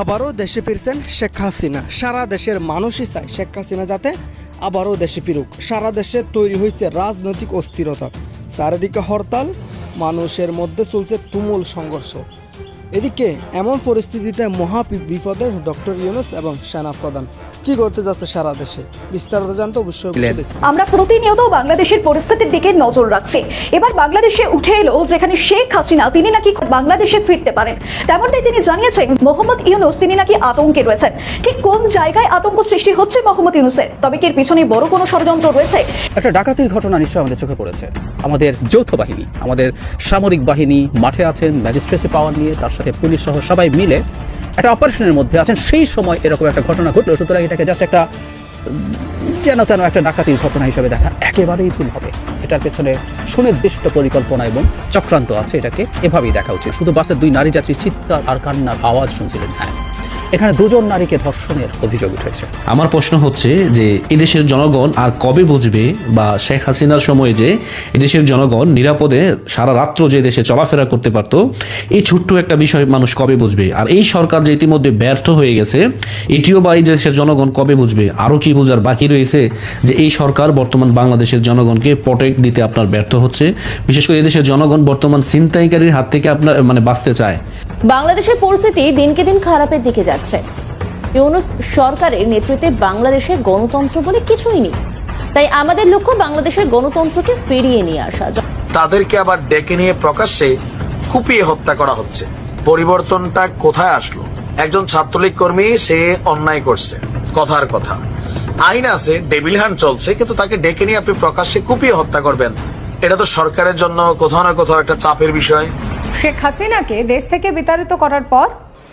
আবারও দেশে ফিরছেন শেখ হাসিনা। সারা দেশের মানুষই চায় শেখ হাসিনা যাতে আবারও দেশে ফিরুক। সারা দেশে তৈরি হয়েছে রাজনৈতিক অস্থিরতা। চারিদিকে হরতাল, মানুষের মধ্যে চলছে তুমুল সংঘর্ষ। এদিকে এমন পরিস্থিতিতে মহা বিপদের ডক্টর ইউনুস এবং সেনা প্রধান কি করতে যাচ্ছে সারা দেশে। বিস্তারিত জানতে অবশ্যই আমরা প্রতিনিয়ত বাংলাদেশের পরিস্থিতির দিকে নজর রাখছি। এবার বাংলাদেশে উঠে এলো যেখানে শেখ হাসিনা তিনি নাকি বাংলাদেশে ফিরতে পারেন। তেমনটাই তিনি জানিয়েছেন মোহাম্মদ ইউনুস তিনি নাকি আতঙ্কে রয়েছেন। ঠিক কোন জায়গায় আতঙ্ক সৃষ্টি হচ্ছে মোহাম্মদ ইউনুসের? তবে কি এর পিছনে বড় কোনো ষড়যন্ত্র রয়েছে? একটা ডাকাতির ঘটনা নিশ্চয়ই আমাদের চোখে পড়েছে। আমাদের যৌথ বাহিনী আমাদের সামরিক বাহিনী মাঠে আছেন ম্যাজিস্ট্রেসি পাওয়ার নিয়ে তার সাথে পুলিশ সহ সবাই মিলে একটা অপারেশনের মধ্যে আছেন, সেই সময় এরকম একটা ঘটনা ঘটলো। সুতরাং এটাকে জাস্ট একটা, যেন তেন একটা ডাকাতির ঘটনা হিসেবে দেখা, একেবারেই ভুল হবে। এটার পেছনে সুনির্দিষ্ট পরিকল্পনা এবং চক্রান্ত আছে এটাকে এভাবেই দেখা উচিত। শুধু বাসের দুই নারী যাত্রী, চিৎকার আর কান্নার আওয়াজ শুনছিলেন হ্যাঁ। এখানে দুজন নারীকে ধর্ষণের অভিযোগ উঠেছে। আমার প্রশ্ন হচ্ছে যে এদেশের জনগণ আর কবে বুঝবে বা শেখ হাসিনার সময় যে এদেশের জনগণ নিরাপদে সারা রাত্র যে দেশে চলাফেরা করতে পারতো, এই ছোট্ট একটা বিষয় মানুষ কবে বুঝবে? আর এই সরকার যে ইতিমধ্যে ব্যর্থ হয়ে গেছে, এটিও বা এই দেশের জনগণ কবে বুঝবে? আরও কি বোঝার বাকি রয়েছে যে এই সরকার বর্তমান বাংলাদেশের জনগণকে প্রটেক্ট দিতে আপনার ব্যর্থ হচ্ছে? বিশেষ করে এদেশের জনগণ বর্তমান ছিনতাইকারীর হাত থেকে আপনার মানে বাঁচতে চায়। বাংলাদেশের পরিস্থিতি দিনকে দিন খারাপের দিকে যাচ্ছে। ইউনুস সরকারের নেতৃত্বে বাংলাদেশে গণতন্ত্র বলে কিছুই নেই। তাই আমাদের লক্ষ্য বাংলাদেশের গণতন্ত্রকে ফিরিয়ে নিয়ে আসা। তাদেরকে আবার ডেকে নিয়ে প্রকাশ্যে কুপিয়ে হত্যা করা হচ্ছে। পরিবর্তনটা কোথায় আসলো? একজন ছাত্রলীগ কর্মী, সে অন্যায় করছে। কথার কথা। আইন আছে, ডেবিল হ্যান্ড চলছে, কিন্তু তাকে ডেকে নিয়ে আপনি প্রকাশ্যে কুপিয়ে হত্যা করবেন। এটা তো সরকারের জন্য কোথাও না কোথাও একটা চাপের বিষয়। শেখ হাসিনাকে দেশ থেকে বিতাড়িত করার পর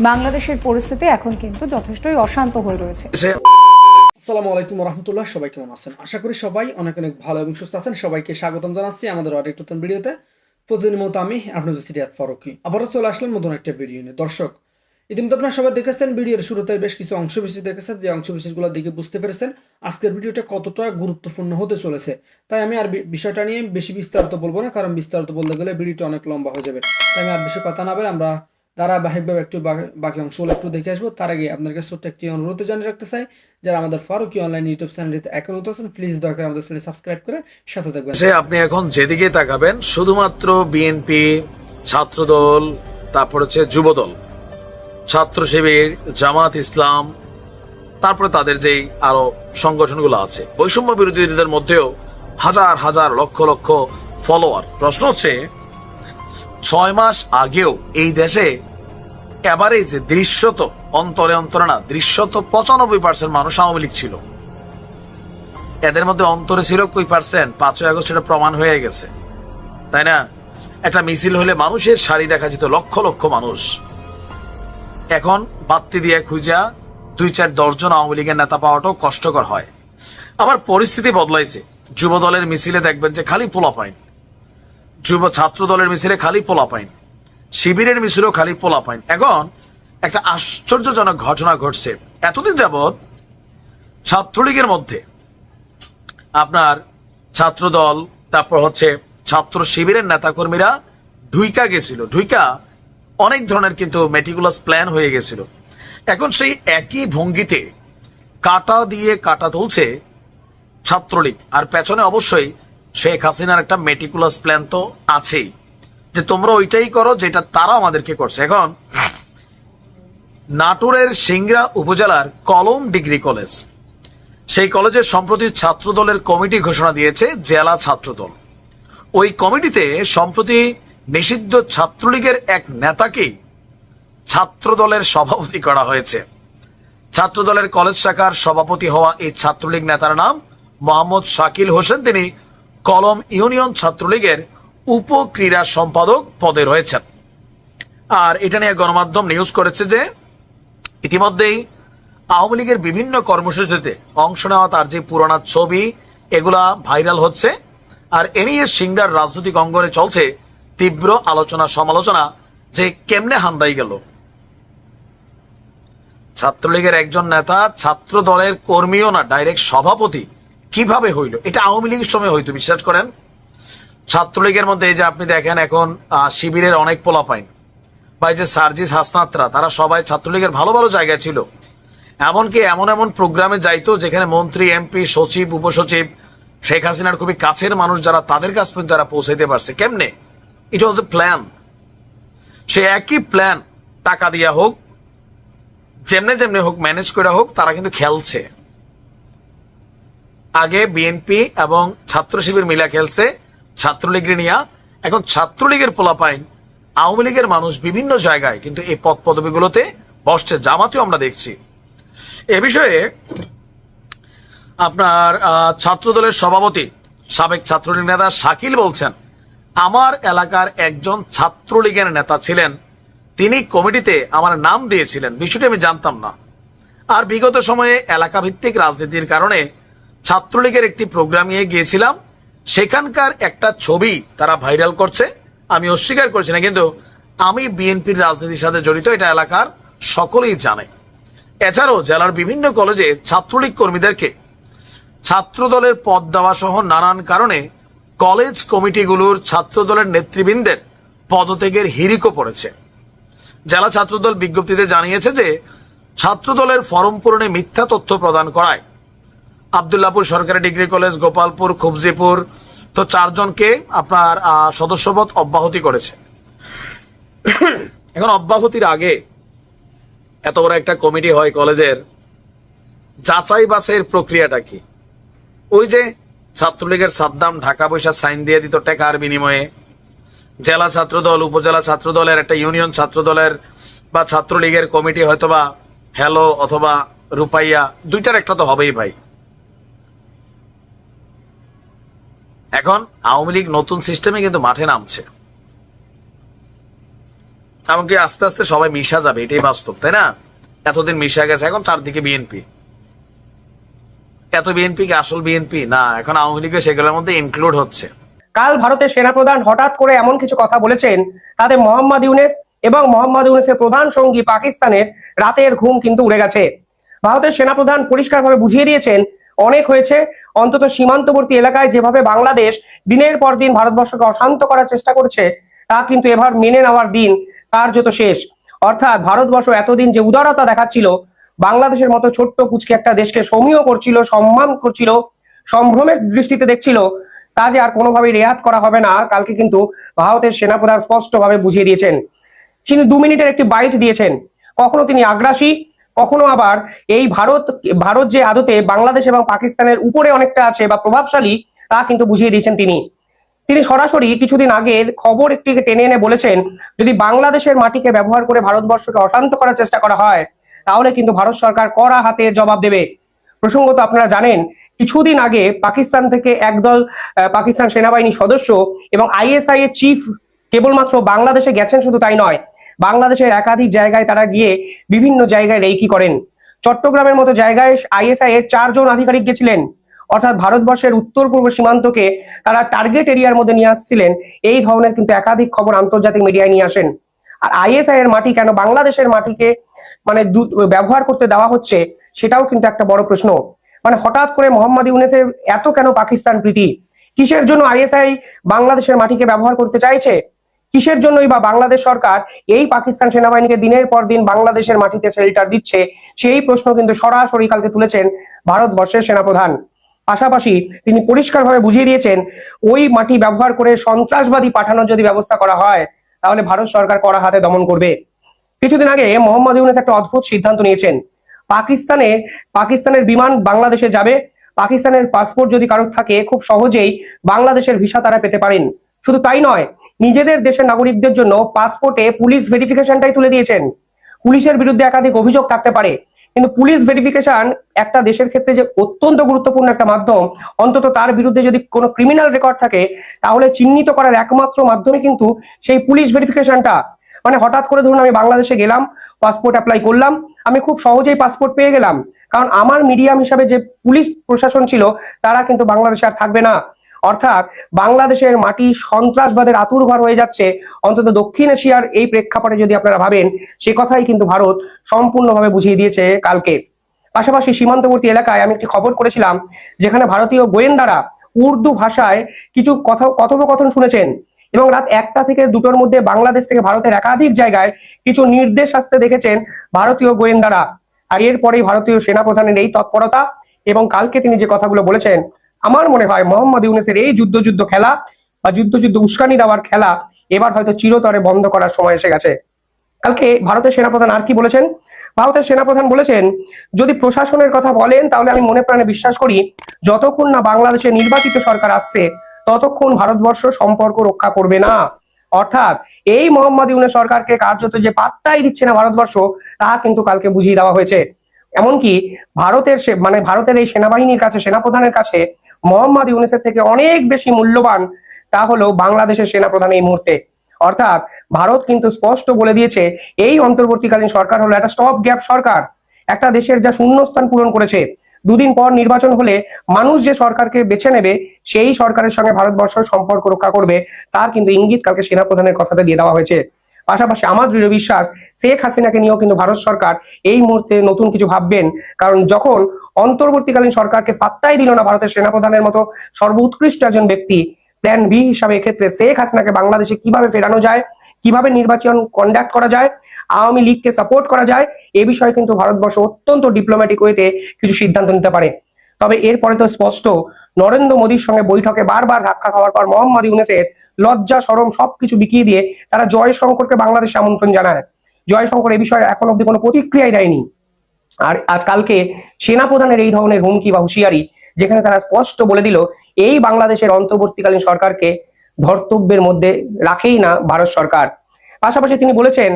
বাংলাদেশের পরিস্থিতি এখন কিন্তু যথেষ্টই অশান্ত হয়ে রয়েছে। আসসালামু আলাইকুম রহমতুল্লাহ সবাই কেমন আছেন? আশা করি সবাই অনেক অনেক ভালো এবং সুস্থ আছেন। সবাইকে স্বাগতম জানাচ্ছি আমাদের আরেক নতুন ভিডিওতে। প্রতিদিন মতো আমি আপনাদের সিরিয়াত ফারুকি আবারও চলে আসলাম নতুন একটা ভিডিও নিয়ে। দর্শক ইতিমধ্যে আপনারা সবাই দেখেছেন, ভিডিওর শুরুতে বেশ কিছু অংশ বিশেষ দেখেছেন, যে অংশ বিশেষগুলো দেখে বুঝতে পেরেছেন আজকের ভিডিওটা কতটা গুরুত্বপূর্ণ হতে চলেছে। তাই আমি আর বিষয়টা নিয়ে বেশি বিস্তারিত বলব না, কারণ বিস্তারিত বলতে গেলে ভিডিওটা অনেক লম্বা হয়ে যাবে। তাই আমি আর বেশি কথা না বলে আমরা ধারাবাহিকভাবে একটু বাকি- অংশগুলো একটু দেখে আসব। তার আগে আপনার কাছে ছোট্ট একটি অনুরোধ জানিয়ে রাখতে চাই, যারা আমাদের ফারুকি অনলাইন ইউটিউব চ্যানেলটিতে এখন নতুন আছেন প্লিজ দয়া করে আমাদের চ্যানেল সাবস্ক্রাইব করে সাথে থাকবেন। সে আপনি এখন যেদিকে তাকাবেন, শুধুমাত্র বিএনপি, ছাত্রদল, তারপর হচ্ছে যুবদল ছাত্র শিবির জামাত ইসলাম, তারপরে তাদের যেই আরও সংগঠনগুলো আছে, বৈষম্য বিরোধীদের মধ্যেও হাজার হাজার লক্ষ লক্ষ ফলোয়ার প্রশ্ন হচ্ছে, ছয় মাস আগেও এই দেশে এবারে যে দৃশ্যত অন্তরে অন্তরে না দৃশ্যত পঁচানব্বই পার্সেন্ট মানুষ আওয়ামী লীগ ছিল। এদের মধ্যে অন্তরে ছিল কই পার্সেন্ট পাঁচই আগস্ট এটা প্রমাণ হয়ে গেছে। তাই না? একটা মিছিল হলে মানুষের সারি দেখা যেত, লক্ষ লক্ষ মানুষ। এখন বাত্তি দিয়ে খুঁজা দুই চার দশজন আওয়ামী লীগের নেতা পাওয়াটাও কষ্টকর হয়। আবার পরিস্থিতি বদলাইছে। যুব দলের মিছিলে দেখবেন যে খালি পোলা পাইন। যুব ছাত্র দলের মিছিলে খালি পোলা পাইন। শিবিরের মিছিলেও খালি পোলা পাইন। এখন একটা আশ্চর্যজনক ঘটনা ঘটছে। এতদিন যাবৎ ছাত্রলীগের মধ্যে আপনার ছাত্রদল, তারপর হচ্ছে ছাত্র শিবিরের নেতাকর্মীরা ঢুইকা গেছিল। ঢুইকা অনেক ধরনের কিন্তু মেটিকুলাস প্ল্যান হয়ে গেছিল। এখন সেই একই ভঙ্গিতে কাটা দিয়ে কাটা তুলছে ছাত্রলীগ। আর পেছনে অবশ্যই শেখ হাসিনার একটা মেটিকুলাস প্ল্যান তো আছেই। যে তোমরা ওইটাই করো যেটা তারা আমাদেরকে করছে। এখন নাটোরের সিংরা উপজেলার কলম ডিগ্রি কলেজ, সেই কলেজের সম্প্রতি ছাত্রদলের কমিটি ঘোষণা দিয়েছে, জেলা ছাত্রদল। ওই কমিটিতে সম্প্রতি নিষিদ্ধ ছাত্রলীগের এক নেতাকেই ছাত্রদলের সভাপতি করা হয়েছে। ছাত্রদলের কলেজ শাখার সভাপতি হওয়া এই ছাত্রলীগ নেতার নাম মোহাম্মদ শাকিল হোসেন। তিনি কলম ইউনিয়ন ছাত্রলীগের উপ ক্রীড়া সম্পাদক পদে রয়েছেন। আর এটা নিয়ে গণমাধ্যম নিউজ করেছে যে ইতিমধ্যেই আওয়ামী লীগের বিভিন্ন কর্মসূচিতে অংশ নেওয়া তার যে পুরোনো ছবি, এগুলা ভাইরাল হচ্ছে। আর এ নিয়ে সিংড়ার রাজনৈতিক অঙ্গনে চলছে তীব্র আলোচনা, সমালোচনা যে কেমনে হান্দাই গেল। ছাত্রলীগের একজন নেতা ছাত্র দলের কর্মীও না ডাইরেক্ট সভাপতি, কীভাবে হইল? এটা আওয়ামী লীগের সময় হইতো, বিশ্বাস করেন? ছাত্রলীগের মধ্যে এই যে আপনি দেখেন এখন শিবিরের অনেক পোলা পাইন বা যে সার্জিস হাসনাত্রা, তারা সবাই ছাত্রলীগের ভালো ভালো জায়গায় ছিল। এমনকি এমন এমন প্রোগ্রামে যাইতো যেখানে মন্ত্রী, এমপি, সচিব, উপসচিব, শেখ হাসিনার খুবই কাছের মানুষ যারা, তাদের কাছ পর্যন্ত তারা পৌঁছাইতে পারছে। কেমনে? ইট ওয়াজ এ প্ল্যান সে একই প্ল্যান টাকা দিয়া হোক যেমনে যেমনে হোক ম্যানেজ করে হোক তারা কিন্তু খেলছে। আগে বিএনপি এবং ছাত্র শিবির মিলা খেলছে ছাত্রলীগের নিয়া। এখন ছাত্রলীগের পোলাপাইন আওয়ামী লীগের মানুষ বিভিন্ন জায়গায় কিন্তু এই পদ পদবিগুলোতে বসছে জামাতেও আমরা দেখছি। এ বিষয়ে আপনার আহ, ছাত্রদলের সভাপতি সাবেক ছাত্রলীগ নেতা শাকিল বলছেন আমার এলাকার একজন ছাত্রলীগের নেতা ছিলেন। তিনি কমিটিতে আমার নাম দিয়েছিলেন। বিষয়টি আমি জানতাম না। আর বিগত সময়ে এলাকা ভিত্তিক রাজনীতির কারণে ছাত্রলীগের একটি প্রোগ্রামে গিয়েছিলাম। সেখানকার একটা ছবি তারা ভাইরাল করছে। আমি অস্বীকার করছি না, কিন্তু আমি বিএনপির রাজনীতির সাথে জড়িত, এটা এলাকার সকলেই জানে। এছাড়াও জেলার বিভিন্ন কলেজে ছাত্রলীগ কর্মীদেরকে ছাত্রদলের পদ দেওয়া সহ নানান কারণে কলেজ কমিটিগুলোর ছাত্রদলের নেতৃবৃন্দের পদত্যাগের হিরিকও পড়েছে। জেলা ছাত্রদল বিজ্ঞপ্তিতে জানিয়েছে যে, ছাত্রদলের ফরম পূরণে মিথ্যা তথ্য প্রদান করায়। আবদুল্লাপুর সরকারি ডিগ্রি কলেজ, গোপালপুর, খুবজিপুর তো চারজনকে আপনার সদস্যপদ অব্যাহতি করেছে। এখন অব্যাহতির আগে এত বড় একটা কমিটি হয় কলেজের যাচাই বাছাইয়ের প্রক্রিয়াটা কি? ওই যে ছাত্রলীগের সাদ্দাম ঢাকা পয়সা সাইন দিয়ে দিত টাকার বিনিময়ে। জেলা ছাত্রদল, উপজেলা ছাত্রদলের একটা ইউনিয়ন ছাত্রদলের বা ছাত্রলীগের কমিটি হয়তোবা হ্যালো অথবা রূপাইয়া, দুইটার একটা তো হবেই ভাই। এখন আওয়ামী লীগ নতুন সিস্টেমে কিন্তু মাঠে নামছে। এমনকি আস্তে আস্তে সবাই মিশা যাবে, এটাই বাস্তব, তাই না? এতদিন মিশা গেছে, এখন চারদিকে বিএনপি। এত বিএনপি কি আসল বিএনপি? না, এখন আওয়ামী লীগও সেগুলোর মধ্যে ইনক্লুড হচ্ছে। কাল ভারতের সেনাপ্রধান হঠাৎ করে এমন কিছু কথা বলেছেন, তাতে মোহাম্মদ ইউনেস এবং মোহাম্মদ ইউনেসের প্রধান সঙ্গী পাকিস্তানের রাতের ঘুম কিন্তু উড়ে গেছে। ভারতের সেনাপ্রধান পরিষ্কারভাবে বুঝিয়ে দিয়েছেন, অনেক হয়েছে, অন্তত সীমান্তবর্তী এলাকায় যেভাবে বাংলাদেশ দিনের পর দিন ভারতবর্ষকে অশান্ত করার চেষ্টা করছে, তা কিন্তু এবার মেনে নেওয়ার দিন কার্যত শেষ। অর্থাৎ ভারতবর্ষ এতদিন যে উদারতা দেখাচ্ছিল বাংলাদেশের মতো ছোট্ট পুচকে একটা দেশকে সমীহ করছিল, সম্মান করছিল, সম্ভ্রমের দৃষ্টিতে দেখছিল, তা যে আর কোনোভাবেই রেয়াত করা হবে না, কালকে কিন্তু ভারতের সেনাপ্রধান স্পষ্টভাবে বুঝিয়ে দিয়েছেন। তিনি দু মিনিটের একটি বাইট দিয়েছেন। কখনো তিনি আগ্রাসী, কখনো আবার এই ভারত ভারত যে আদতে বাংলাদেশ এবং পাকিস্তানের উপরে অনেকটা আছে বা প্রভাবশালী, তা কিন্তু বুঝিয়ে দিয়েছেন তিনি। তিনি সরাসরি কিছুদিন আগের খবর একটিকে টেনে এনে বলেছেন, যদি বাংলাদেশের মাটিকে ব্যবহার করে ভারতবর্ষকে অশান্ত করার চেষ্টা করা হয় তাহলে কিন্তু ভারত সরকার কড়া হাতে জবাব দেবে। প্রসঙ্গত আপনারা জানেন, কিছুদিন আগে পাকিস্তান থেকে একদল পাকিস্তান সেনাবাহিনীর সদস্য এবং আইএসআই এর চিফ কেবলমাত্র বাংলাদেশে গেছেন, শুধু তাই নয়, বাংলাদেশের একাধিক জায়গায় তারা গিয়ে বিভিন্ন জায়গায় রেইকি করেন। চট্টগ্রামের মতো জায়গায় আইএসআই এর চারজন আধিকারিক গেছিলেন। অর্থাৎ ভারতবর্ষের উত্তর পূর্ব সীমান্তকে তারা টার্গেট এরিয়ার মধ্যে নিয়ে আসছিলেন। এই ধরনের কিন্তু একাধিক খবর আন্তর্জাতিক মিডিয়ায় নিয়ে আসেন। আর আইএসআই এর মাটি কেন বাংলাদেশের মাটিকে মানে ব্যবহার করতে দেওয়া হচ্ছে, সেটাও কিন্তু একটা বড় প্রশ্ন। মানে হঠাৎ করে মোহাম্মদ ইউনেসের এত কেন পাকিস্তান প্রীতি? কিসের জন্য আইএসআই বাংলাদেশের মাটিকে ব্যবহার করতে চাইছে? কিসের জন্যই বা বাংলাদেশ সরকার এই পাকিস্তান সেনাবাহিনীকে দিনের পর দিন বাংলাদেশের মাটিতে শেল্টার দিচ্ছে? সেই প্রশ্ন কিন্তু সরাসরি কালকে তুলেছেন ভারতবর্ষের সেনাপ্রধান। পাশাপাশি তিনি পরিষ্কারভাবে বুঝিয়ে দিয়েছেন, ওই মাটি ব্যবহার করে সন্ত্রাসবাদী পাঠানোর যদি ব্যবস্থা করা হয়, তাহলে ভারত সরকার কড়া হাতে দমন করবে। কিছুদিন আগে মোহাম্মদ ইউনুস একটা অদ্ভুত সিদ্ধান্ত নিয়েছেন। পাকিস্তানে, পাকিস্তানের বিমান বাংলাদেশে যাবে। পাকিস্তানের পাসপোর্ট যদি কারোর থাকে, খুব সহজেই বাংলাদেশের ভিসা তারা পেতে পারেন। শুধু তাই নয়, নিজেদের দেশের নাগরিকদের জন্য পাসপোর্টে পুলিশ ভেরিফিকেশনটাই তুলে দিয়েছেন। পুলিশের বিরুদ্ধে একাধিক অভিযোগ থাকতে পারে, কিন্তু পুলিশ ভেরিফিকেশন একটা দেশের ক্ষেত্রে যে অত্যন্ত গুরুত্বপূর্ণ একটা মাধ্যম, অন্তত তার বিরুদ্ধে যদি কোনো ক্রিমিনাল রেকর্ড থাকে, তাহলে চিহ্নিত করার একমাত্র মাধ্যমে কিন্তু সেই পুলিশ ভেরিফিকেশনটা। মানে হঠাৎ করে ধরুন আমি বাংলাদেশে গেলাম পাসপোর্ট অ্যাপ্লাই করলাম, আমি খুব সহজেই পাসপোর্ট পেয়ে গেলাম। কারণ আমার মিডিয়াম হিসাবে যে পুলিশ প্রশাসন ছিল, তারা কিন্তু বাংলাদেশে আর থাকবে না। অর্থাৎ বাংলাদেশের মাটি সন্ত্রাসবাদের আতুরঘর হয়ে যাচ্ছে। অন্তত দক্ষিণ এশিয়ার এই প্রেক্ষাপটে যদি আপনারা ভাবেন, সে কথাই কিন্তু ভারত সম্পূর্ণভাবে বুঝিয়ে দিয়েছে কালকে। পাশাপাশি সীমান্তবর্তী এলাকায় আমি একটি খবর করেছিলাম, যেখানে ভারতীয় গোয়েন্দারা উর্দু ভাষায় কিছু কথা কথোপকথন শুনেছেন। এবং রাত একটা থেকে দুটোর মধ্যে বাংলাদেশ থেকে ভারতের একাধিক জায়গায় কিছু নির্দেশ আসতে দেখেছেন ভারতীয় গোয়েন্দারা। আর এরপরেই ভারতীয় সেনাপ্রধানের এই তৎপরতা এবং কালকে তিনি যে কথাগুলো বলেছেন, আমার মনে হয় মোহাম্মদ ইউনুসের এই যুদ্ধ যুদ্ধ খেলা বা যুদ্ধ যুদ্ধ উস্কানি দেওয়ার খেলা এবার হয়তো চিরতরে বন্ধ করার সময় এসে গেছে। কালকে ভারতের সেনাপ্রধান আর কি বলেছেন? ভারতের সেনাপ্রধান বলেছেন, যদি প্রশাসনের কথা বলেন তাহলে আমি মনে প্রাণে বিশ্বাস করি, যতক্ষণ না বাংলাদেশে নির্বাচিত সরকার আসছে ততক্ষণ ভারতবর্ষ সম্পর্ক রক্ষা করবে না। অর্থাৎ এই মোহাম্মদ ইউনুস সরকারকে কার্যত যে পাত্তাই দিচ্ছে না ভারতবর্ষ, তা কিন্তু কালকে বুঝিয়ে দেওয়া হয়েছে। এমনকি ভারতের মানে ভারতের এই সেনাবাহিনীর কাছে, সেনাপ্রধানের কাছে মোহাম্মদ ইউনেসের থেকে অনেক বেশি মূল্যবান তা হলো বাংলাদেশের সেনাপ্রধান এই মুহূর্তে। অর্থাৎ ভারত কিন্তু স্পষ্ট বলে দিয়েছে, এই অন্তর্বর্তীকালীন সরকার হলো একটা স্টপ গ্যাপ সরকার। একটা দেশের যা শূন্যস্থান পূরণ করেছে দুদিন পর নির্বাচন হলে মানুষ যে সরকারকে বেছে নেবে, সেই সরকারের সঙ্গে ভারতবর্ষ সম্পর্ক রক্ষা করবে, তার কিন্তু ইঙ্গিত কালকে সেনাপ্রধানের কথাতে দিয়ে দেওয়া হয়েছে। পাশাপাশি আমার দৃঢ় বিশ্বাস, শেখ হাসিনাকে নিয়েও কিন্তু ভারত সরকার এই মুহূর্তে নতুন কিছু ভাববেন। কারণ যখন অন্তর্বর্তীকালীন সরকারকে পাত্তাই দিল না ভারতের সেনাপ্রধানের মতো সর্বোৎকৃষ্ট একজন ব্যক্তি প্ল্যান বি হিসাবে এক্ষেত্রে শেখ হাসিনাকে বাংলাদেশে কীভাবে ফেরানো যায় কীভাবে নির্বাচন কন্ডাক্ট করা যায়, আওয়ামী লীগকে সাপোর্ট করা যায়, এ বিষয়ে কিন্তু ভারতবর্ষ অত্যন্ত ডিপ্লোম্যাটিক ওয়েতে কিছু সিদ্ধান্ত নিতে পারে। তবে এরপরে তো স্পষ্ট, নরেন্দ্র মোদীর সঙ্গে বৈঠকে বারবার ধাক্কা খাওয়ার পর মোহাম্মদ ইউনেসের লজ্জা, সরম সবকিছু বিকিয়ে দিয়ে তারা জয়শঙ্করকে বাংলাদেশে আমন্ত্রণ জানায়। জয়শঙ্কর এ বিষয়ে এখন অব্দি কোনো প্রতিক্রিয়াই দেয়নি। আর আজ কালকে সেনাপ্রধানের এই ধরনের হুমকি বা হুঁশিয়ারি, যেখানে তারা স্পষ্ট বলে দিল, এই বাংলাদেশের অন্তর্বর্তীকালীন সরকারকে ধর্তব্যের মধ্যে রাখেই না ভারত সরকার। পাশাপাশি তিনি বলেছেন,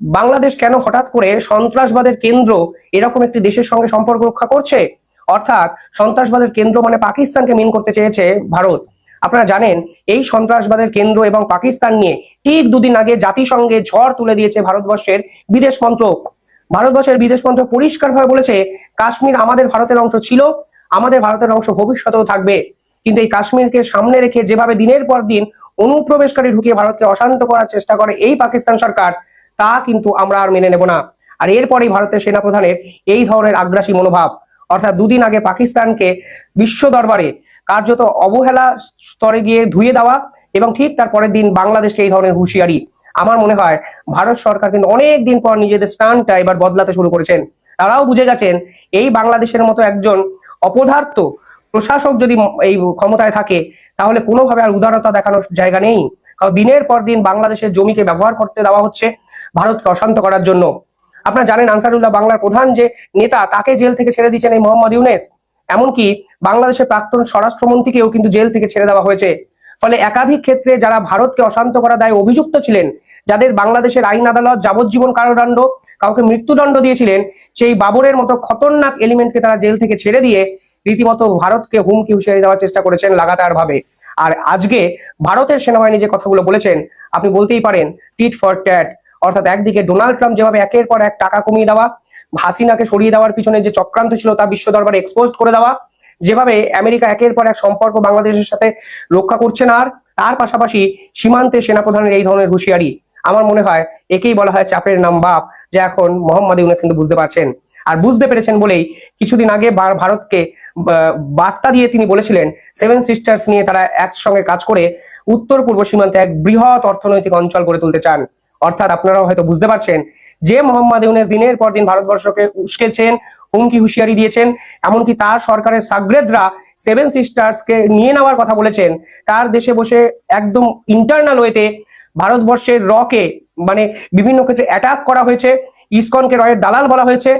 বাংলাদেশ কেন হঠাৎ করে সন্ত্রাসবাদের কেন্দ্র এরকম একটি দেশের সঙ্গে সম্পর্ক রক্ষা করছে? অর্থাৎ সন্ত্রাসবাদের কেন্দ্র মানে পাকিস্তানকে মিন করতে চেয়েছে ভারত। আপনারা জানেন, এই সন্ত্রাসবাদের কেন্দ্র এবং পাকিস্তান নিয়ে ঠিক দুদিন আগে জাতিসংঘে ঝড় তুলে দিয়েছে ভারতবর্ষের বিদেশ মন্ত্রক। ভারতবর্ষের বিদেশ মন্ত্রক পরিষ্কারভাবে বলেছে, কাশ্মীর আমাদের ভারতের অংশ ছিল, আমাদের ভারতের অংশ ভবিষ্যতেও থাকবে। কিন্তু এই কাশ্মীরকে সামনে রেখে যেভাবে দিনের পর দিন অনুপ্রবেশকারী ঢুকিয়ে ভারতকে অশান্ত করার চেষ্টা করে এই পাকিস্তান সরকার, তা কিন্তু আমরা আর মেনে নেব না। আর এরপরেই ভারতের সেনাপ্রধানের এই ধরনের আগ্রাসী মনোভাব, অর্থাৎ দুদিন আগে পাকিস্তানকে বিশ্ব দরবারে কার্যত অবহেলা স্তরে গিয়ে ধুয়ে দেওয়া এবং ঠিক তার পরের দিন বাংলাদেশকে এই ধরনের হুঁশিয়ারি। আমার মনে হয় ভারত সরকার কিন্তু অনেক দিন পর নিজেদের স্টানটা এবার বদলাতে শুরু করেছেন। তারাও বুঝে গেছেন, এই বাংলাদেশের মতো একজন অপদার্থ প্রশাসক যদি এই ক্ষমতায় থাকে, তাহলে কোনোভাবে আর উদারতা দেখানোর জায়গা নেই। কারণ দিনের পর দিন বাংলাদেশের জমিকে ব্যবহার করতে দেওয়া হচ্ছে ভারতকে অশান্ত করার জন্য। আপনারা জানেন আনসারুল্লাহ বাংলার প্রধান যে নেতা, তাকে জেল থেকে ছেড়ে দিয়েছেন এই মোহাম্মদ ইউনেস। এমনকি বাংলাদেশের প্রাক্তন স্বরাষ্ট্রমন্ত্রীকেও কিন্তু জেল থেকে ছেড়ে দেওয়া হয়েছে। ফলে একাধিক ক্ষেত্রে যারা ভারতকে অশান্ত করা দায় অভিযুক্ত ছিলেন, যাদের বাংলাদেশের আইন আদালত যাবজ্জীবন কারাদণ্ড, কাউকে মৃত্যুদণ্ড দিয়েছিলেন, সেই বাবরের মতো খতরনাক এলিমেন্টকে তারা জেল থেকে ছেড়ে দিয়ে রীতিমতো ভারতকে হুমকি হুঁশিয়ারি দেওয়ার চেষ্টা করেছেন লাগাতার ভাবে আর আজকে ভারতের সেনাবাহিনী যে কথাগুলো বলেছেন, আপনি বলতেই পারেন টিট ফর ট্যাট অর্থাৎ একদিকে ডোনাল্ড ট্রাম্প যেভাবে একের পর এক টাকা কমিয়ে দেওয়া, হাসিনাকে সরিয়ে দেওয়ার পিছনে যে চক্রান্ত ছিল তা বিশ্ব দরবারে এক্সপোজ করে দেওয়া, যেভাবে আমেরিকা একের পর এক সম্পর্ক বাংলাদেশের সাথে রক্ষা করছে না, আর তার পাশাপাশি সীমান্তে সেনাপ্রধানের এই ধরনের হুঁশিয়ারি, আমার মনে হয় একেই বলা হয় চাপের নাম বাপ, যে এখন মোহাম্মদ ইউনুস কিন্তু বুঝতে পারছেন। আর বুঝতে পেরেছেন বলেই কিছুদিন আগে ভারতকে বার্তা দিয়ে তিনি বলেছিলেন সেভেন সিস্টার্স নিয়ে তারা একসঙ্গে কাজ করে উত্তর পূর্ব সীমান্তে এক বৃহৎ অর্থনৈতিক অঞ্চল গড়ে তুলতে চান। অর্থাৎ আপনারাও হয়তো বুঝতে পারছেন যে মোহাম্মদ ইউনেস দিনের পর দিন ভারতবর্ষকে উস্কেছেন, হুমকি হুঁশিয়ারি দিয়েছেন, এমনকি তার সরকারের সাগ্রেদরা সেভেন সিস্টার্স কে নিয়ে নেওয়ার কথা বলেছেন। তার দেশে বসে একদম ইন্টারনাল ওয়েতে ভারতবর্ষের রকে মানে বিভিন্ন ক্ষেত্রে অ্যাটাক করা হয়েছে। ইসকনকে রয়ের দালাল বলা হয়েছে।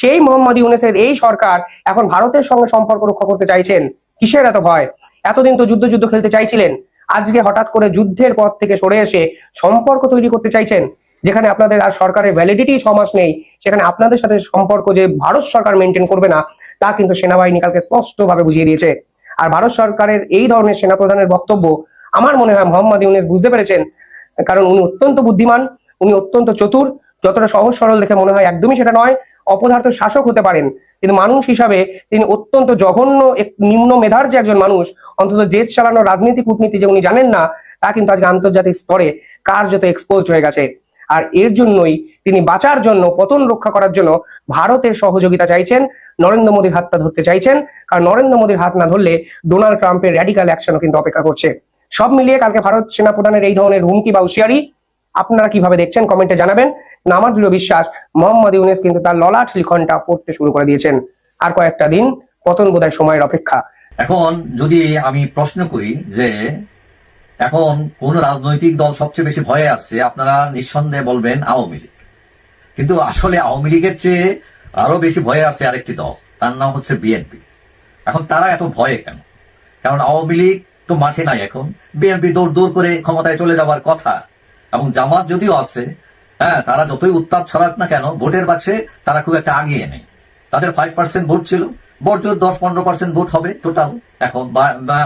সেই মোহাম্মদ ইউনেসের এই সরকার এখন ভারতের সঙ্গে সম্পর্ক রক্ষা করতে চাইছেন। কিসের এত ভয়? এতদিন তো যুদ্ধ যুদ্ধ খেলতে চাইছিলেন। আজকে হঠাৎ করে যুদ্ধের পথ থেকে সরে এসে সম্পর্ক তৈরি করতে চাইছেন, যেখানে আপনাদের আর সরকারের ভ্যালিডিটি ছ মাস নেই, সেখানে আপনাদের সাথে সম্পর্ক যে ভারত সরকার মেনটেন করবে না, তা কিন্তু সেনাবাহিনী কালকে স্পষ্টভাবে বুঝিয়ে দিয়েছে। আর ভারত সরকারের এই ধরনের সেনাপ্রধানের বক্তব্য আমার মনে হয় মোহাম্মদ ইউনেস বুঝতে পেরেছেন, কারণ উনি অত্যন্ত বুদ্ধিমান, উনি অত্যন্ত চতুর, যতটা সহজ সরল দেখে মনে হয় একদমই সেটা নয়। অপদার্থ শাসক হতে পারেন। কিন্তু মানুষ হিসাবে তিনি অত্যন্ত জঘন্য নিম্ন মেধার যে একজন মানুষ, অন্তত দেশ চালানোর রাজনীতি কূটনীতি যে উনি জানেন না, তা কিন্তু আজকে আন্তর্জাতিক স্তরে কার্যত এক্সপোজ হয়ে গেছে। আর এর জন্যই তিনি বাঁচার জন্য, পতন রক্ষা করার জন্য ভারতের সহযোগিতা চাইছেন, নরেন্দ্র মোদীর হাতটা ধরতে চাইছেন। কারণ নরেন্দ্র মোদীর হাত না ধরলে ডোনাল্ড ট্রাম্পের র্যাডিক্যাল অ্যাকশনও কিন্তু অপেক্ষা করছে। সব মিলিয়ে কালকে ভারত সেনা প্রধানের এই ধরনের হুমকি বা হুঁশিয়ারি আপনারা কীভাবে দেখছেন কমেন্টে জানাবেন। আমার দৃঢ় বিশ্বাস, মোহাম্মদ ইউনেস কিন্তু তার ললাট লিখনটা পড়তে শুরু করে দিয়েছেন। আর কয়েকটা দিন, পতন বোধহয় সময়ের অপেক্ষা। এখন যদি আমি প্রশ্ন করি যে, এখন কোন রাজনৈতিক দল সবচেয়ে বেশি ভয়ে আসছে আপনারা নিঃসন্দেহে বলবেন আওয়ামী লীগ। কিন্তু আসলে আওয়ামী লীগের চেয়ে আরও বেশি ভয়ে আছে আরেকটি দল, তার নাম হচ্ছে বিএনপি। এখন তারা এত ভয়ে কেন? কারণ আওয়ামী লীগ তো মাঠে নাই এখন। বিএনপি দৌড় দৌড় করে ক্ষমতায় চলে যাওয়ার কথা। এবং জামাত যদিও আছে হ্যাঁ তারা যতই উত্তাপ ছড়াক না কেন, ভোটের বাক্সে তারা খুব একটা আগিয়ে নেই। তাদের ফাইভ পার্সেন্ট ভোট ছিল ভোট দশ পনেরো পার্সেন্ট ভোট হবে টোটাল এখন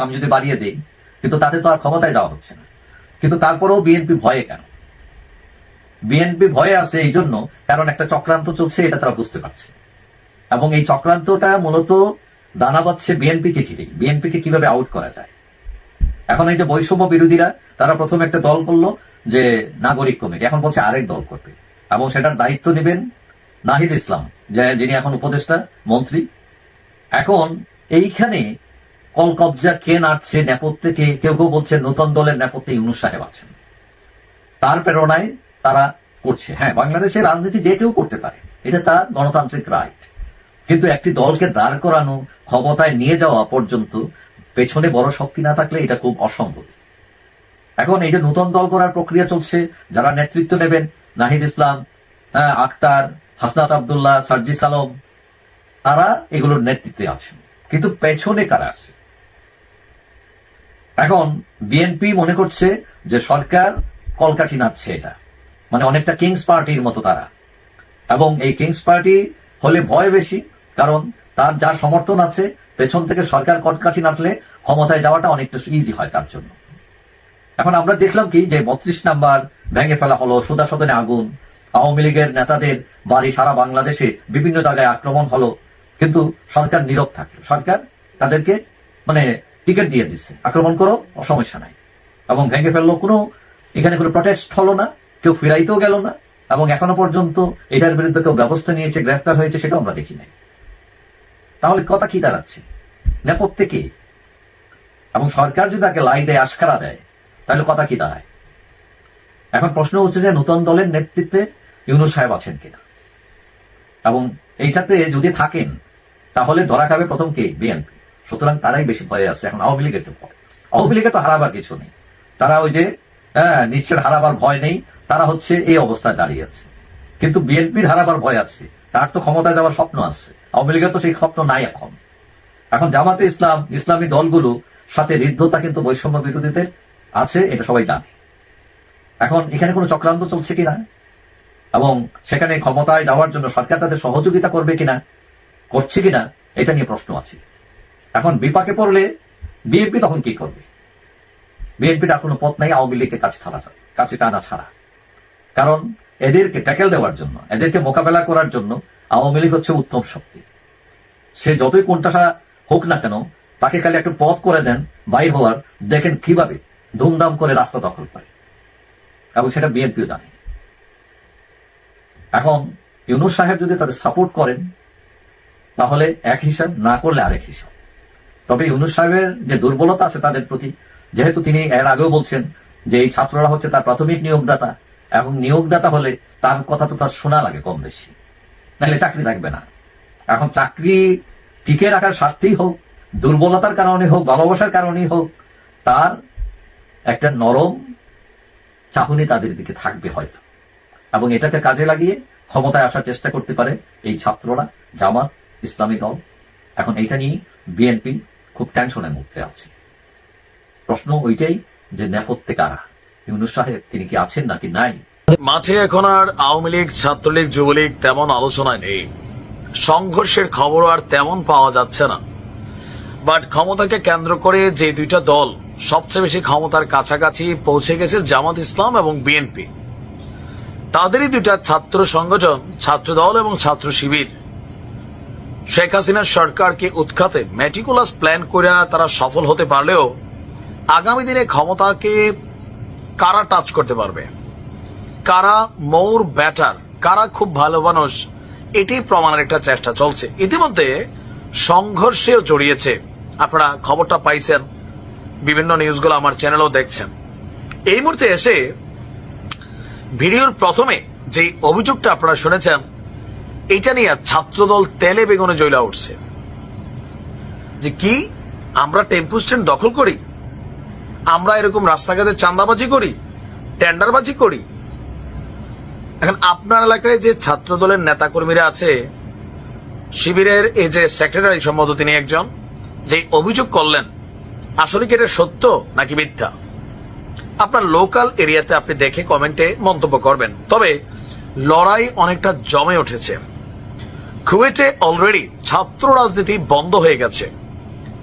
আমি যদি বাড়িয়ে দিই, কিন্তু তাতে তো আর ক্ষমতায় যাওয়া হচ্ছে না। কিন্তু তারপরেও বিএনপি ভয়ে কেন? বিএনপি ভয়ে আছে এই জন্য, কারণ একটা চক্রান্ত চলছে, এটা তারা বুঝতে পারছে। এবং এই চক্রান্তটা মূলত দানা বাচ্ছে বিএনপিকে ঘিরে বিএনপিকে কীভাবে আউট করা যায়? এখন এই যে বৈষম্য বিরোধীরা, তারা প্রথমে একটা দল করল যে নাগরিক কমিটি, এখন বলছে আরেক দল করবে। এবং সেটার দায়িত্ব নেবেন নাহিদ ইসলাম যিনি এখন উপদেষ্টা, মন্ত্রী। এখন এইখানে কল কবজা কে নাটছে নেপথ্যে, কে, কেউ কেউ বলছে নতুন দলের নেপথ্যে ইউনুস সাহেব আছেন। তার প্রেরণায় তারা করছে। হ্যাঁ বাংলাদেশে রাজনীতি যে কেউ করতে পারে, এটা তার গণতান্ত্রিক রাইট কিন্তু একটি দলকে দাঁড় করানো, ক্ষমতায় নিয়ে যাওয়া পর্যন্ত পেছনে বড় শক্তি না থাকলে এটা খুব অসম্ভব। এখন এই যে নতুন দল করার প্রক্রিয়া চলছে, যারা নেতৃত্ব নেবেন, নাহিদ ইসলাম আক্তার হাসনাত আবদুল্লাহ, সার্জিস আলম, তারা এগুলোর নেতৃত্বে আছেন। কিন্তু পেছনে কারা আছে? এখন বিএনপি মনে করছে যে সরকার কলকাঠি নাচছে এটা। মানে অনেকটা কিংস পার্টির মতো তারা। এবং এই কিংস পার্টি হলে ভয় বেশি, কারণ তার যা সমর্থন আছে, পেছন থেকে সরকার কটকাঠি নাটলে ক্ষমতায় যাওয়াটা অনেকটা ইজি হয় তার জন্য। এখন আমরা দেখলাম কি যে বত্রিশ নাম্বার ভেঙে ফেলা হলো সুদা সদনে আগুন। আওয়ামী লীগের নেতাদের বাড়ি সারা বাংলাদেশে বিভিন্ন জায়গায় আক্রমণ হলো। কিন্তু সরকার নীরব থাকল। সরকার তাদেরকে মানে টিকিট দিয়ে দিচ্ছে। আক্রমণ করো, সমস্যা নাই। এবং ভেঙে ফেলল কোনো, এখানে কোনো প্রটেস্ট হলো না, কেউ ফিরাইতেও গেল না, এবং এখনও পর্যন্ত এটার বিরুদ্ধে কেউ ব্যবস্থা নিয়েছে, গ্রেফতার হয়েছে, সেটাও আমরা দেখি নাই। তাহলে কথা কি দাঁড়াচ্ছে? নেপথ্যে কে? এবং সরকার যদি তাকে লাই দেয়, আশকারা দেয় তাহলে কথা কি দাঁড়ায়? এখন প্রশ্ন হচ্ছে যে নতুন দলের নেতৃত্বে ইউনুস সাহেব আছেন কিনা? এবং এইটাতে যদি থাকেন, তাহলে ধরা খাবে প্রথম কে? বিএনপি। সুতরাং তারাই বেশি ভয়ে আছে, এখন আওয়ামী লীগের তো ভয়। আওয়ামী লীগের তো হারাবার কিছু নেই। তারা ওই যে হ্যাঁ নিশ্চয় হারাবার ভয় নেই, তারা হচ্ছে এই অবস্থায় দাঁড়িয়ে আছে। কিন্তু বিএনপির হারাবার ভয় আছে, তার তো ক্ষমতায় যাওয়ার স্বপ্ন আছে। আওয়ামী লীগের তো সেই স্বপ্ন নাই এখন। এখন জামাতে ইসলাম, ইসলামী দলগুলো সাথে ঋদ্ধতা কিন্তু বৈষম্য বিরোধীদের আছে, এটা সবাই জানে। এখন এখানে কোনো চক্রান্ত চলছে কিনা? এবং সেখানে ক্ষমতায় যাওয়ার জন্য সরকার তাদের সহযোগিতা করবে কিনা? করছে কিনা? এটা নিয়ে প্রশ্ন আছে। এখন বিপাকে পড়লে বিএনপি তখন কি করবে? বিএনপিটা কোনো পথ নাই, আওয়ামী লীগকে কাছে ছাড়া কাছে টানা ছাড়া। কারণ এদেরকে ট্যাকেল দেওয়ার জন্য, এদেরকে মোকাবেলা করার জন্য আওয়ামী লীগ হচ্ছে উত্তম শক্তি। সে যতই কোনটা হোক না কেন, তাকে খালি একটু পথ করে দেন, বাইর হওয়ার, দেখেন কীভাবে ধুমধাম করে রাস্তা দখল করে। এবং সেটা বিএনপিও জানে। এখন ইউনুস সাহেব যদি তাদের সাপোর্ট করেন, তাহলে এক হিসাব, না করলে আরেক হিসাব। তবে ইউনুস সাহেবের যে দুর্বলতা আছে তাদের প্রতি, যেহেতু তিনি এর আগেও বলছেন যে এই ছাত্ররা হচ্ছে তার প্রাথমিক নিয়োগদাতা, এবং নিয়োগদাতা হলে তার কথা তো তার শোনা লাগে কম বেশি। নাহলে চাকরি থাকবে না। এখন চাকরি টিকে রাখার স্বার্থেই হোক, দুর্বলতার কারণে হোক, ভালোবাসার কারণেই হোক, তার একটা নরম চাহনি তাদের দিকে থাকবে হয়তো। এবং এটাকে কাজে লাগিয়ে ক্ষমতায় আসার চেষ্টা করতে পারে এই ছাত্ররা, জামাত, ইসলামী দল। এখন এইটা নিয়ে বিএনপি খুব টেনশনের মধ্যে আছে। প্রশ্ন ওইটাই যে নেপথ্যে কারা? ইউনুস সাহেব, তিনি কি আছেন নাকি নাই? মাঠে এখন আর আওয়ামী লীগ, ছাত্রলীগ, যুবলীগ তেমন আলোচনায় নেই। সংঘর্ষের খবর আর তেমন পাওয়া যাচ্ছে না। বাট ক্ষমতাকে কেন্দ্র করে যে দুইটা দল সবচেয়ে বেশি ক্ষমতার কাছাকাছি পৌঁছে গেছে জামাত ইসলাম এবং বিএনপি। তাদেরই দুটা ছাত্র সংগঠন ছাত্র দল এবং ছাত্র শিবির। শেখ হাসিনার সরকারকে উৎখাতে মেটিকুলাস প্ল্যান করে তারা সফল হতে পারলেও আগামী দিনে ক্ষমতাকে কারা টাচ করতে পারবে? কারা মোর ব্যাটার কারা খুব ভালো মানুষ, এটি প্রমাণের একটা চেষ্টা চলছে। ইতিমধ্যে সংঘর্ষেও জড়িয়েছে। আপনারা খবরটা পাইছেন। বিভিন্ন নিউজগুলো আমার চ্যানেলও দেখছেন। এই মুহূর্তে এসে ভিডিওর প্রথমে যে অভিযোগটা আপনারা শুনেছেন, এটা নিয়ে ছাত্রদল তেলে বেগুনে জ্বলা উঠছে। যে কি? আমরা টেম্পু স্ট্যান্ড দখল করি? আমরা এরকম রাস্তাঘাটে চাঁদাবাজি করি? টেন্ডারবাজি করি? এখন আপনার এলাকায় যে ছাত্রদলের নেতাকর্মীরা আছে, শিবিরের এই যে সেক্রেটারি সম্ভবত তিনি একজন যে অভিযোগ করলেন আসলে কি এটা সত্য নাকি মিথ্যা? আপনার লোকাল এরিয়াতে আপনি দেখে কমেন্টে মন্তব্য করবেন। তবে লড়াই অনেকটা জমে উঠেছে। কুয়েটে অলরেডি ছাত্র রাজনীতি বন্ধ হয়ে গেছে।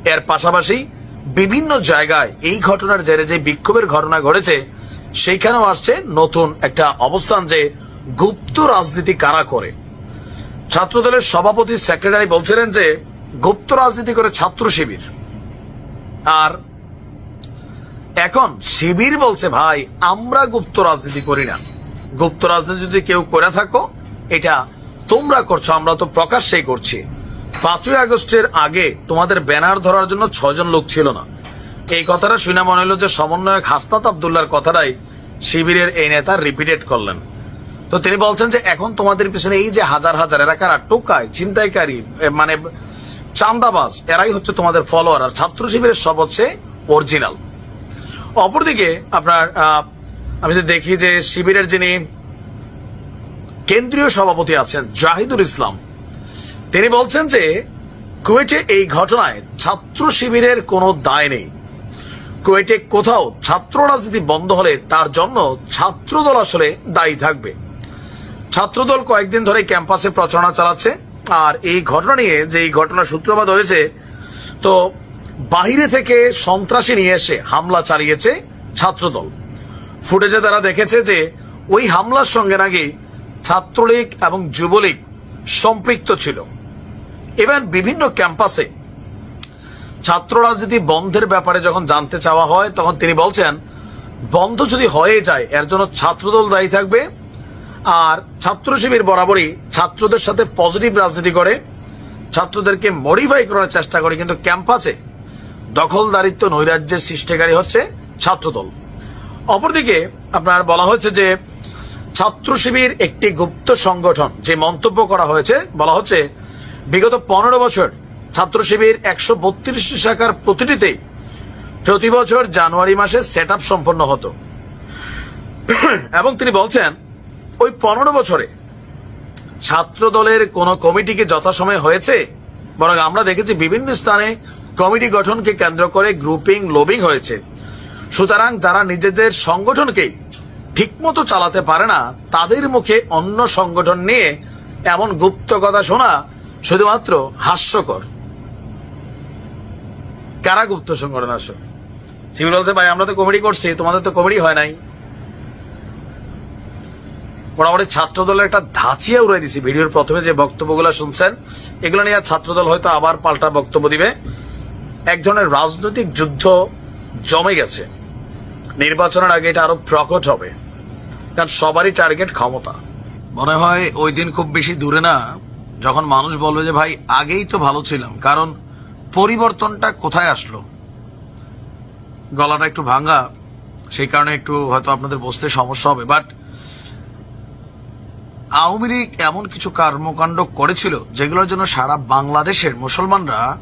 এর পাশাপাশি বিভিন্ন জায়গায় এই ঘটনার জেরে যে বিক্ষোভের ঘটনা ঘটেছে, সেইখানেও আসছে নতুন একটা অবস্থান যে গুপ্ত রাজনীতি কারা করে। ছাত্রদলের সভাপতি সেক্রেটারি বলছিলেন যে, গুপ্ত রাজনীতি করে ছাত্র শিবির। আর এখন শিবির বলছে, ভাই, আমরা গুপ্ত রাজনীতি করি না। গুপ্ত রাজনীতি যদি কেউ করে থাকো, এটা তোমরা করছ, আমরা তো প্রকাশ্যেই করছি। পাঁচই আগস্টের আগে তোমাদের ব্যানার ধরার জন্য ছজন লোক ছিল না। এই কথাটা শুনে মনে হলো যে সমন্বয়ক হাসনাত আবদুল্লার কথাটাই শিবিরের এই নেতা রিপিটেড করলেন। তো তিনি বলছেন যে, এখন তোমাদের পিছনে এই যে হাজার হাজার এলাকার টোকায় চিন্তাইকারী মানে চান্দাবাজ, এরাই হচ্ছে তোমাদের ফলোয়ার আর ছাত্র শিবিরের সব হচ্ছে অরিজিনাল অপরদিকে আপনার আমি যদি দেখি যে শিবিরের যিনি কেন্দ্রীয় সভাপতি আছেন, জাহিদুল ইসলাম, তিনি বলছেন যে কুয়েটে এই ঘটনায় ছাত্র শিবিরের কোনো দায় নেই। কুয়েটে কোথাও ছাত্র রাজনীতি বন্ধ হলে তার জন্য ছাত্রদল আসলে দায়ী থাকবে। ছাত্রদল কয়েকদিন ধরে ক্যাম্পাসে প্রচারণা চালাচ্ছে। আর এই ঘটনা নিয়ে যে এই ঘটনার সূত্রপাত হয়েছে, তো বাহিরে থেকে সন্ত্রাসী নিয়ে এসে হামলা চালিয়েছে ছাত্রদল। ফুটেজে তারা দেখেছে যে ওই হামলার সঙ্গে নাকি ছাত্রলীগ এবং যুবলীগ সম্পৃক্ত ছিল। এবার বিভিন্ন ক্যাম্পাসে ছাত্র রাজনীতি বন্ধের ব্যাপারে যখন জানতে চাওয়া হয়, তখন তিনি বলছেন, বন্ধ যদি হয়ে যায়, এর জন্য ছাত্রদল দায়ী থাকবে। আর ছাত্র শিবির বরাবরই ছাত্রদের সাথে পজিটিভ রাজনীতি করে, ছাত্রদেরকে মডিফাই করার চেষ্টা করে, কিন্তু ক্যাম্পাসে দখলদারিত্ব নৈরাজ্যের সৃষ্টিকারী হচ্ছে ছাত্রদল। অপরদিকে আপনার বলা হয়েছে যে ছাত্র শিবির একটি গুপ্ত সংগঠন, যে মন্তব্য করা হয়েছে, বলা হচ্ছে বিগত পনেরো বছর ছাত্র শিবির একশো বত্রিশটি শাখার প্রতিটিতেই প্রতি বছর জানুয়ারি মাসে সেট সম্পন্ন হতো। এবং তিনি বলছেন ওই পনেরো বছরে ছাত্র দলের কোন কমিটিকে যথাসময়ে হয়েছে? বরং আমরা দেখেছি বিভিন্ন স্থানে কমিটি গঠনকে কেন্দ্র করে গ্রুপিং লোবিং হয়েছে। সুতরাং যারা নিজেদের সংগঠনকেই ঠিকমতো চালাতে পারে না, তাদের মুখে অন্য সংগঠন নিয়ে এমন গুপ্ত কথা শোনা শুধুমাত্র হাস্যকর। কারা গুপ্ত সংগঠন আসো শিবির বলছে ভাই, আমরা তো কমেডি করছি, তোমাদের তো কমেডি হয় নাই। মোটামুটি ছাত্র দলের একটা ধাঁচিয়া উড়াই দিছি ভিডিওর প্রথমে যে বক্তব্যগুলো শুনছেন, এগুলো নিয়ে ছাত্রদল হয়তো আবার পাল্টা বক্তব্য দিবে। এক ধরনের রাজনৈতিক যুদ্ধ জমে গেছে। নির্বাচনের আগে এটা আরও প্রকট হবে, কারণ সবারই টার্গেট ক্ষমতা। মনে হয় ওই দিন খুব বেশি দূরে না, যখন মানুষ বলবে যে, ভাই, আগেই তো ভালো ছিলাম, কারণ পরিবর্তনটা কোথায় আসলো? গলাটা একটু ভাঙা, সেই কারণে একটু হয়তো আপনাদের বসতে সমস্যা হবে বাট আওয়ামী লীগ এমন কিছু কর্মকাণ্ড করেছিল যেগুলোর জন্য সারা বাংলাদেশের মুসলমানরা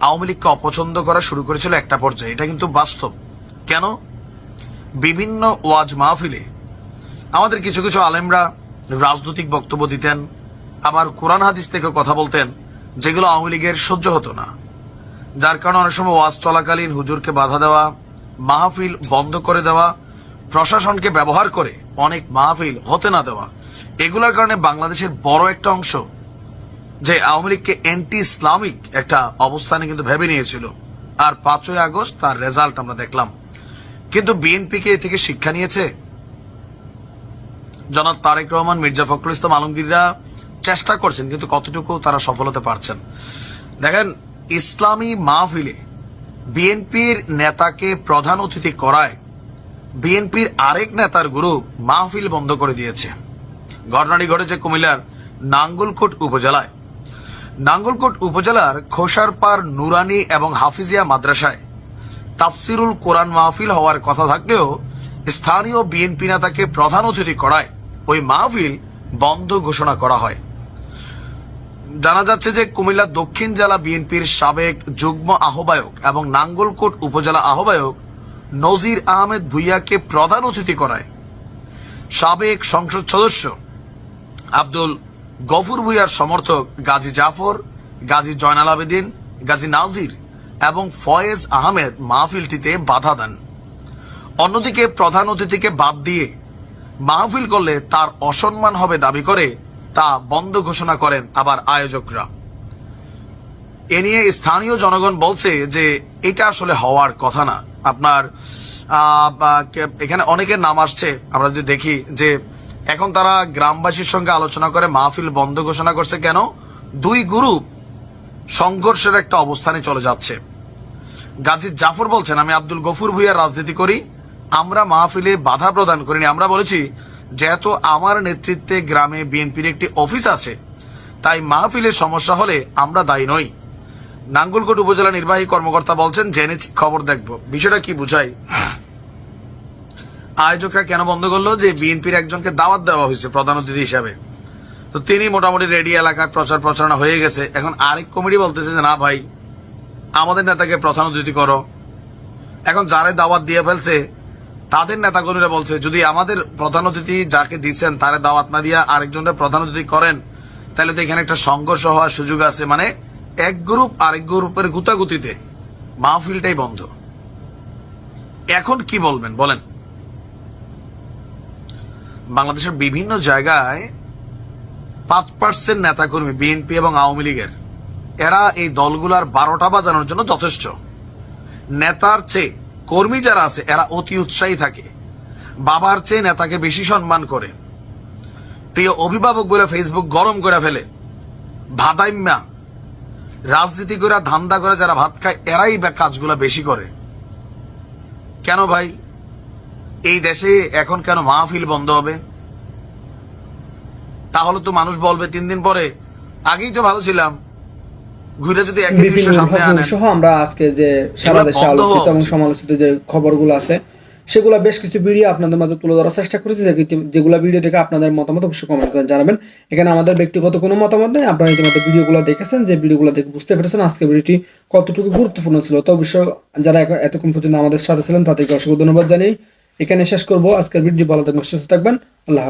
আওয়ামী লীগকে অপছন্দ করা শুরু করেছিল একটা পর্যায়ে। এটা কিন্তু বাস্তব। কেন? বিভিন্ন ওয়াজ মাহফিলে আমাদের কিছু কিছু আলেমরা রাজনৈতিক বক্তব্য দিতেন, আবার কোরআন হাদিস থেকে কথা বলতেন, যেগুলো আওয়ামী লীগের সহ্য হতো না। যার কারণে অনেক সময় ওয়াজ চলাকালীন হুজুরকে বাধা দেওয়া, মাহফিল বন্ধ করে দেওয়া, প্রশাসনকে ব্যবহার করে অনেক মাহফিল হতে না দেওয়া এগুলোর কারণে বাংলাদেশের বড় একটা অংশ যে আওয়ামী লীগকে অ্যান্টি ইসলামিক একটা অবস্থানে কিন্তু ভেবে নিয়েছিল। আর পাঁচই আগস্ট তার রেজাল্ট আমরা দেখলাম। কিন্তু বিএনপিকে এ থেকে শিক্ষা নিয়েছে? জনাব তারেক রহমান, মির্জা ফখরুল ইসলাম আলমগীররা চেষ্টা করছেন, কিন্তু কতটুকু তারা সফল হতে পারছেন? দেখেন, ইসলামী মাহফিলে বিএনপির নেতাকে প্রধান অতিথি করায় বিএনপির আরেক নেতার গ্রুপ মাহফিল বন্ধ করে দিয়েছে। ঘটনাটি ঘটেছে কুমিল্লার নাঙ্গলকোট উপজেলায়। নাঙ্গলকোট উপজেলার খোসারপাড় নুরানি এবং হাফিজিয়া মাদ্রাসায় তাফসিরুল কোরআন মাহফিল হওয়ার কথা থাকলেও স্থানীয় বিএনপি নেতাকে প্রধান অতিথি করায় ওই মাহফিল বন্ধ ঘোষণা করা হয়। জানা যাচ্ছে যে কুমিল্লা দক্ষিণ জেলা বিএনপির সাবেক যুগ্ম আহ্বায়ক এবং নাঙ্গলকোট উপজেলা আহ্বায়ক নজির আহমেদ ভুইয়াকে প্রধান অতিথি করায়। সাবেক সংসদ সদস্য আব্দুল গফুর ভুইয়ার সমর্থক গাজী জাফর, গাজী জয়নাল আবেদিন, গাজী নাজির এবং ফয়েজ আহমেদ মাহফিলটিতে বাধা দেন। অন্যদিকে প্রধান অতিথিকে বাদ দিয়ে মাহফিল করলে তার অসম্মান হবে দাবি করে তা বন্ধ ঘোষণা করেন আবার আয়োজকরা। এ নিয়ে স্থানীয় জনগণ বলছে যে এটা আসলে হওয়ার কথা না। আপনার এখানে অনেকের নাম আসছে। আমরা যদি দেখি যে এখন তারা গ্রামবাসীর সঙ্গে আলোচনা করে মাহফিল বন্ধ ঘোষণা করছে কেন? দুই গ্রুপ সংঘর্ষের একটা অবস্থানে চলে যাচ্ছে। গাজী জাফর বলছেন, আমি আব্দুল গফুর ভুইয়ার রাজনীতি করি, আমরা মাহফিলে বাধা প্রদান করিনি। আমরা বলেছি, যেহেতু আমার নেতৃত্বে গ্রামে বিএনপির একটি অফিস আছে, তাই মাহফিলের সমস্যা হলে আমরা দায়ী নই। নাঙ্গলকোট উপজেলা নির্বাহী কর্মকর্তা বলছেন, জেনেছি, খবর দেখব। বিষয়টা কি বুঝাই আয়োজকরা কেন বন্ধ করল? যে বিএনপির একজনকে দাওয়াত দেওয়া হয়েছে প্রধান অতিথি হিসাবে। তো তিনি মোটামুটি রেডি এলাকায় প্রচার প্রচারণা হয়ে গেছে। এখন আরেক কমিটি বলতেছে যে, না ভাই, আমাদের নেতাকে প্রধান অতিথি করো। এখন যারা দাওয়াত দিয়ে ফেলছে, তাদের নেতাকর্মীরা বলছে, যদি আমাদের প্রধান অতিথি যাকে দিচ্ছেন, তারে দাওয়াত না দিয়া আরেকজনের প্রধান অতিথি করেন, তাহলে তো এখানে একটা সংঘর্ষ হওয়ার সুযোগ আছে। মানে এক গ্রুপ আরেক গ্রুপের গুতাগুতিতে মাহফিলটাই বন্ধ। এখন কি বলবেন? বলেন। বাংলাদেশের বিভিন্ন জায়গায় পাঁচ পার্সেন্ট নেতাকর্মী বিএনপি এবং আওয়ামী লীগের। এরা এই দলগুলার বারোটা বাজানোর জন্য যথেষ্ট। নেতার চেয়ে কর্মী যারা আছে, এরা অতি উৎসাহী থাকে। বাবার চেয়ে নেতাকে বেশি সম্মান করে। প্রিয় অভিভাবক বলে ফেসবুক গরম করে ফেলে। ভাদাইম্যা। রাজনীতি করে ধান্দা করে যারা ভাত খায়, এরাই কাজগুলা বেশি করে। কেন ভাই? এই দেশে এখন কেন মাহফিল বন্ধ হবে? তাহলে তো মানুষ বলবে তিন দিন পরে আগেই তো ভালো ছিলাম। ঘুরে যদি একই দৃশ্য সামনে আনেন। সহ আমরা আজকে যে সারা দেশে আলোচিত এবং সমালোচিত যে খবরগুলো আছে সেগুলো বেশ কিছু ভিডিও আপনাদের মাঝে তুলে ধরার চেষ্টা করেছি। যেগুলো ভিডিও দেখে আপনাদের মতামত অবশ্যই কমেন্ট করে জানাবেন। এখানে আমাদের ব্যক্তিগত কোনো মতামত নেই। আপনারা ইতিমধ্যে ভিডিওগুলো দেখেছেন। যে ভিডিও ভিডিওগুলো দেখে বুঝতে পেরেছেন আজকে ভিডিওটি কতটুকু গুরুত্বপূর্ণ ছিল। তো অবশ্যই যারা এতক্ষণ পর্যন্ত আমাদের সাথে ছিলেন তাদেরকে অসংখ্য ধন্যবাদ জানিয়ে এখানে শেষ করব আজকের ভিডিও ভালো থাকবেন সুস্থ থাকবেন আল্লাহ।